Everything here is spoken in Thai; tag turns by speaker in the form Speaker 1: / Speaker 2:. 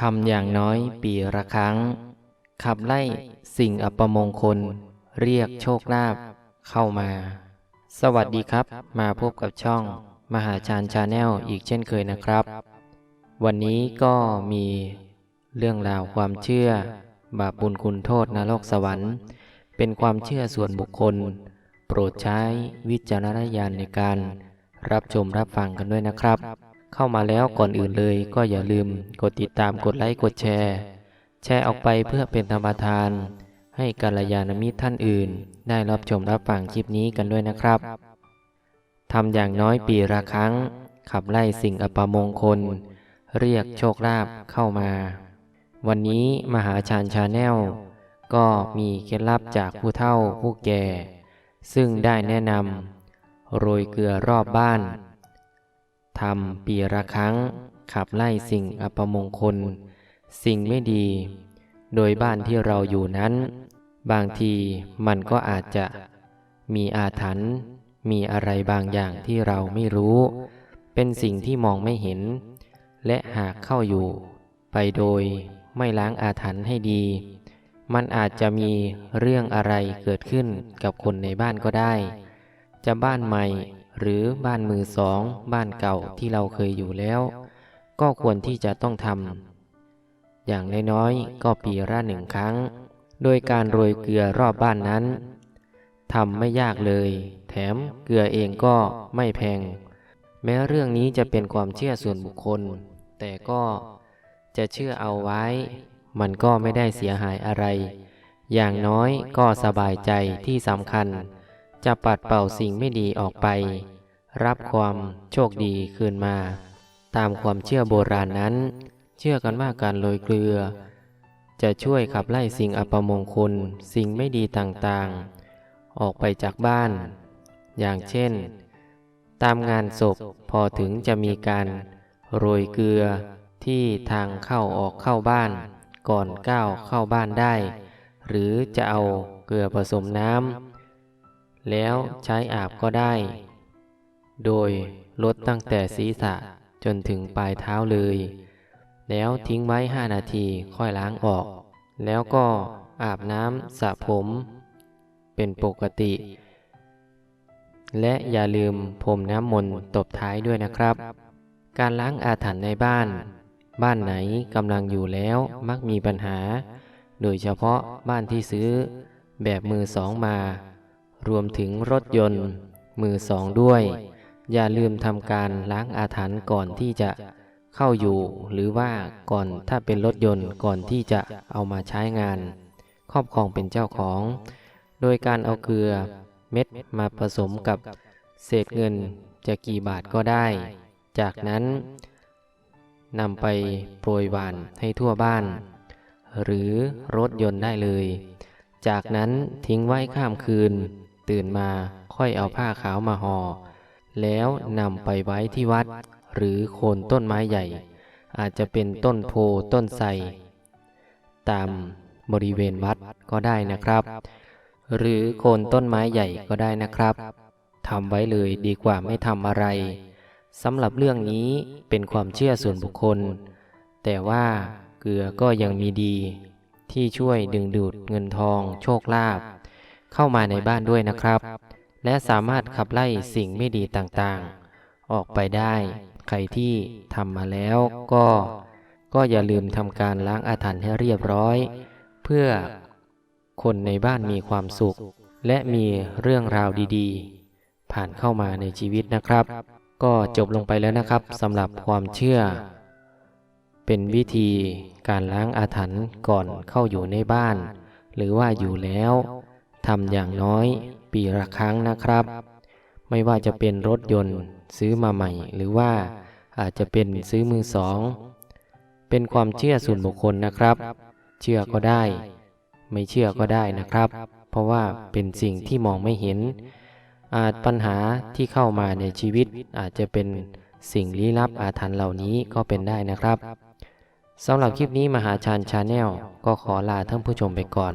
Speaker 1: ทำอย่างน้อยปีละครั้ง ขับไล่สิ่งอัปมงคล เรียกโชคลาภเข้ามา สวัสดีครับ มาพบกับช่อง มหาชาญชาแนลอีกเช่นเคยนะครับ วันนี้ก็มีเรื่องราวความเชื่อ บาปบุญคุณโทษนรกสวรรค์ เป็นความเชื่อส่วนบุคคล โปรดใช้วิจารณญาณในการรับชมรับฟังกันด้วยนะครับ เข้ามาแล้วก่อนอื่นเลยก็อย่าลืมกดติดตามกดไลค์กดแชร์ แชร์ออกไปเพื่อเป็นธรรมทาน ให้กัลยาณมิตรท่านอื่น ได้รับชมรับฟังคลิปนี้กันด้วยนะครับทำอย่างน้อยปีละครั้ง ขับไล่สิ่งอัปมงคล เรียกโชคลาภเข้ามา วันนี้มหาชาญชาแนลก็มีเคล็ดลับจากผู้เฒ่าผู้แก่ ซึ่งได้แนะนำโรยเกลือรอบบ้าน ทำปีละครั้ง ขับไล่สิ่งอัปมงคล สิ่งไม่ดี โดยบ้านที่เราอยู่นั้น บางทีมันก็อาจจะมีอาถรรพ์มีอะไรบางอย่างที่เราไม่รู้ เป็นสิ่งที่มองไม่เห็น และหากเข้าอยู่ ไปโดยไม่ล้างอาถรรพ์ให้ดี มันอาจจะมีเรื่องอะไรเกิดขึ้นกับคนในบ้านก็ได้ จะบ้านใหม่ หรือบ้านมือสองบ้านเก่าที่เราเคยอยู่แล้ว ก็ควรที่จะต้องทำอย่างน้อยๆก็ปีละหนึ่งครั้ง โดยการโรยเกลือรอบบ้านนั้นทำไม่ยากเลย แถมเกลือเองก็ไม่แพง แม้เรื่องนี้จะเป็นความเชื่อส่วนบุคคล แต่ก็จะเชื่อเอาไว้ มันก็ไม่ได้เสียหายอะไร อย่างน้อยก็สบายใจที่สำคัญ จะปัดเป่าสิ่งไม่ดีออกไป รับความโชคดีคืนมา ตามความเชื่อโบราณนั้น เชื่อกันว่าการโรยเกลือ จะช่วยขับไล่สิ่งอัปมงคล สิ่งไม่ดีต่างๆ ออกไปจากบ้าน อย่างเช่น ตามงานศพพอถึงจะมีการโรยเกลือที่ทางเข้าออกเข้าบ้าน ก่อนก้าวเข้าบ้านได้ หรือจะเอาเกลือผสมน้ำ แล้วใช้อาบก็ได้ โดยลดตั้งแต่ศีรษะจนถึงปลายเท้าเลย แล้วทิ้งไว้ 5 นาทีค่อยล้างออก แล้วก็อาบน้ำสระผม เป็นปกติ และอย่าลืมพรมน้ำมนต์ตบท้ายด้วยนะครับ การล้างอาถรรพ์ในบ้าน บ้านไหนกำลังอยู่แล้วมักมีปัญหา โดยเฉพาะบ้านที่ซื้อแบบมือสองมา รวมถึงรถยนต์ มือสองด้วย อย่าลืมทำการล้างอาถรรพ์ก่อนที่จะเข้าอยู่ หรือว่าก่อนถ้าเป็นรถยนต์ก่อนที่จะเอามาใช้งาน ครอบครองเป็นเจ้าของ โดยการเอาเกลือเม็ดมาผสมกับเศษเงินจะกี่บาทก็ได้ จากนั้นนำไปโปรยหวานให้ทั่วบ้าน หรือรถยนต์ได้เลย จากนั้นทิ้งไว้ข้ามคืน ตื่นมาค่อยเอาผ้าขาวมาหอ่อแล้วนำไปไว้ที่วัด หรือโคนต้นไม้ใหญ่ อาจจะเป็นต้นโพต้นไทรตามบริเวณวัดก็ได้นะครับ หรือโคนต้นไม้ใหญ่ก็ได้นะครับทำไว้เลยดีกว่าไม่ทำอะไรสำหรับเรื่องนี้เป็นความเชื่อส่วนบุคคล แต่ว่าเกลือก็ยังมีดี ที่ช่วยดึงดูดเงินทองโชคลาภ เข้ามาในบ้านด้วยนะครับ และสามารถขับไล่สิ่งไม่ดีต่างๆ ออกไปได้ ใครที่ทำมาแล้วก็ ก็อย่าลืมทำการล้างอาถรรพ์ให้เรียบร้อย เพื่อคนในบ้านมีความสุข และมีเรื่องราวดีๆ ผ่านเข้ามาในชีวิตนะครับ ก็จบลงไปแล้วนะครับสำหรับความเชื่อ เป็นวิธีการล้างอาถรรพ์ก่อนเข้าอยู่ในบ้าน หรือว่าอยู่แล้ว ทำอย่างน้อยปีละครั้งนะครับ ไม่ว่าจะเป็นรถยนต์ซื้อมาใหม่ หรือว่าอาจจะเป็นซื้อมือสอง เป็นความเชื่อส่วนบุคคลนะครับ เชื่อก็ได้ ไม่เชื่อก็ได้นะครับ เพราะว่าเป็นสิ่งที่มองไม่เห็น อาจปัญหาที่เข้ามาในชีวิตอาจจะเป็นสิ่งลี้ลับอาถรรพ์เหล่านี้ก็เป็นได้นะครับสำหรับคลิปนี้มหาชาญชาแนลก็ขอลาท่านผู้ชมไปก่อน